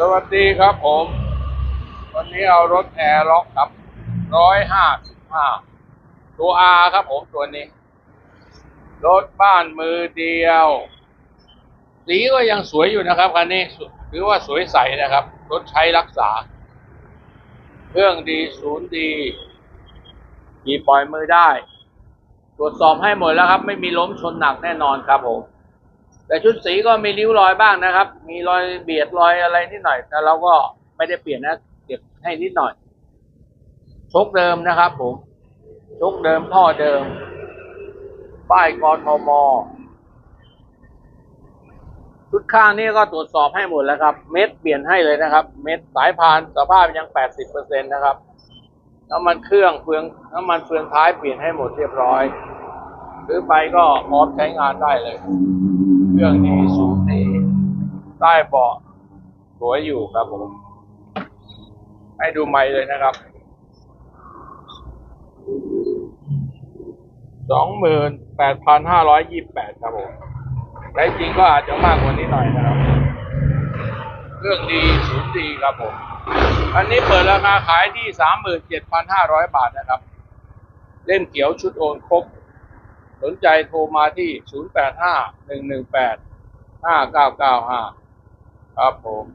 สวัสดีครับผม วันนี้เอารถแอร์ล็อกครับร้อยห้าสิบห้าตัว R ครับผมตัวนี้ รถบ้านมือเดียว สีก็ยังสวยอยู่นะครับคันนี้ถือว่าสวยใสนะครับ รถใช้รักษา เครื่องดีศูนย์ดีขี่ปล่อยมือได้ ตรวจสอบให้หมดแล้วครับ ไม่มีล้มชนหนักแน่นอนครับผม แต่ชุดสีก็มีริ้วรอยบ้างนะครับ มีรอยเบียดรอยอะไรนิดหน่อย แต่เราก็ไม่ได้เปลี่ยนนะเก็บให้นิดหน่อย ชกเดิมนะครับ ผม ชกเดิมท่อเดิม ป้ายกทมชุดข้างนี่ก็ตรวจสอบให้หมดแล้วครับ เม็ดเปลี่ยนให้เลยนะครับ เม็ดสายพานสภาพยังแปดสิบเปอร์เซ็นนะครับน้ำมันเครื่องเฟืองน้ำมันเฟืองท้ายเปลี่ยนให้หมดเรียบร้อย ซื้อไปก็พร้อมใช้งานได้เลย เครื่องดีสูงดีใต้เบาะสวยอยู่ครับผม ให้ดูไม่เลยนะครับสองหมื่นแปดพันห้าร้อยยี่แปดครับผมแต่จริงก็อาจจะมากกว่านี้หน่อยนะครับเครื่องดีศูนย์ดีครับผม อันนี้เปิดราคาขายที่สามหมื่นเจ็ดพันห้าร้อยบาทนะครับ เล่มเขียวชุดโอนครบ สนใจโทรมาที่ 0851185995 ครับผม